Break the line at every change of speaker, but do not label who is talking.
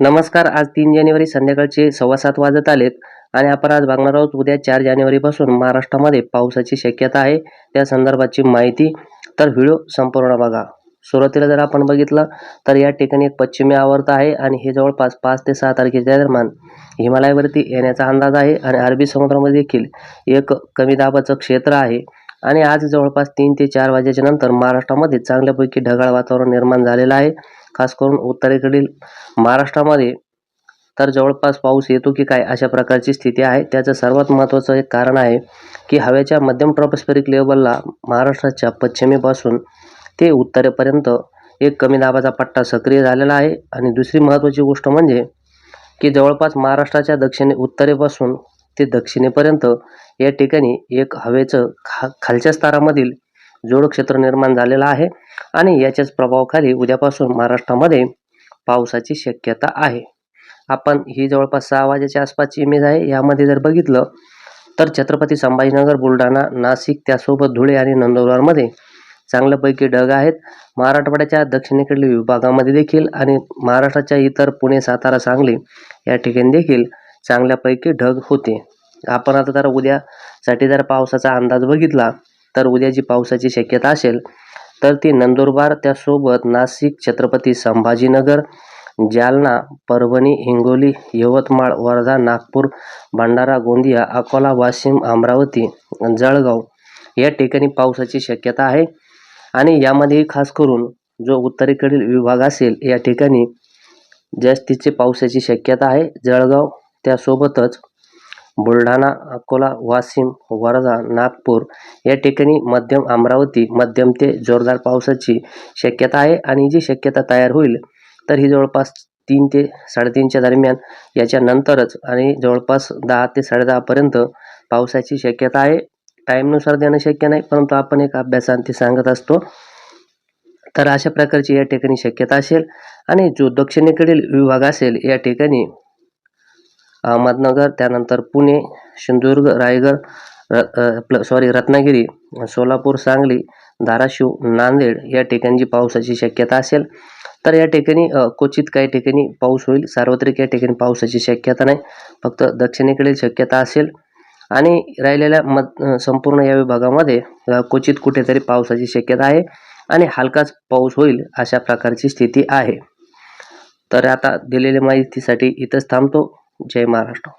नमस्कार आज तीन जानेवारी संध्याकाळचे सव्वा सात वाजत आलेत आणि आपण आज बघणार आहोत उद्या चार जानेवारीपासून महाराष्ट्रामध्ये पावसाची शक्यता आहे. त्या संदर्भाची माहिती. तर व्हिडिओ संपूर्ण बघा. सुरुवातीला जर आपण बघितलं तर या ठिकाणी एक पश्चिमी आवर्त आहे आणि हे जवळपास पाच ते सहा तारखेच्या दरम्यान हिमालयावरती येण्याचा अंदाज आहे आणि अरबी समुद्रामध्ये देखील एक कमी दाबाचं क्षेत्र आहे. आणि आज जवळपास तीन ते चार वाजेच्या नंतर महाराष्ट्रामध्ये चांगल्यापैकी ढगाळ वातावरण निर्माण झालेलं आहे. खास करून उत्तरेकडील महाराष्ट्रामध्ये तर जवळपास पाऊस येतो की काय अशा प्रकारची स्थिती आहे. त्याचं सर्वात महत्त्वाचं एक कारण आहे की हवेच्या मध्यम ट्रॉपोस्फेरिक लेवलला महाराष्ट्राच्या पश्चिमेपासून ते उत्तरेपर्यंत एक कमी दाबाचा पट्टा सक्रिय झालेला आहे. आणि दुसरी महत्त्वाची गोष्ट म्हणजे की जवळपास महाराष्ट्राच्या दक्षिणे उत्तरेपासून ते दक्षिणेपर्यंत या ठिकाणी एक हवेचं खा खालच्या स्तरामधील जोडक्षेत्र निर्माण झालेलं आहे आणि याच्याच प्रभावाखाली उद्यापासून महाराष्ट्रामध्ये पावसाची शक्यता आहे. आपण ही जवळपास सहा वाजेच्या आसपासची इमेज आहे. यामध्ये जर बघितलं तर छत्रपती संभाजीनगर बुलढाणा नाशिक त्यासोबत धुळे आणि नंदुरबारमध्ये चांगल्यापैकी ढग आहेत. मराठवाड्याच्या दक्षिणेकडील विभागामध्ये देखील आणि महाराष्ट्राच्या इतर पुणे सातारा सांगली या ठिकाणी देखील चांगल्यापैकी ढग होते. आपण आता जर उद्यासाठी जर पावसाचा अंदाज बघितला तर उद्या जी पावसाची शक्यता असेल तर ती नंदुरबार त्यासोबत नाशिक छत्रपती संभाजीनगर जालना परभणी हिंगोली यवतमाळ वर्धा नागपूर भंडारा गोंदिया अकोला वाशिम अमरावती जळगाव या ठिकाणी पावसाची शक्यता आहे. आणि यामध्ये खास करून जो उत्तरेकडील विभाग असेल या ठिकाणी जास्तीचे पावसाची शक्यता आहे. जळगाव त्यासोबतच बुलढाणा अकोला वाशिम वर्धा नागपूर या ठिकाणी मध्यम अमरावती मध्यम ते जोरदार पावसाची शक्यता आहे आणि जी शक्यता तयार होईल तर ही जवळपास तीन ते साडेतीनच्या दरम्यान याच्यानंतरच आणि जवळपास दहा ते साडेदहापर्यंत पावसाची शक्यता आहे. टाईमनुसार देणं शक्य नाही परंतु आपण एक अभ्यासांती सांगत असतो. तर अशा प्रकारची या ठिकाणी शक्यता असेल आणि जो दक्षिणेकडील विभाग असेल या ठिकाणी अहमदनगर त्यानंतर पुणे सिंधुदुर्ग रायगड र आपलं सॉरी रत्नागिरी सोलापूर सांगली धाराशिव नांदेड या ठिकाणची पावसाची शक्यता असेल. तर या ठिकाणी क्वचित काही ठिकाणी पाऊस होईल. सार्वत्रिक या ठिकाणी पावसाची शक्यता नाही. फक्त दक्षिणेकडील शक्यता असेल. आणि राहिलेल्या मत संपूर्ण या विभागामध्ये क्वचित कुठेतरी पावसाची शक्यता आहे. आणि हलकाच पाऊस होईल अशा प्रकारची स्थिती आहे. तर आता दिलेल्या माहितीसाठी इथंच थांबतो. जय महाराष्ट्र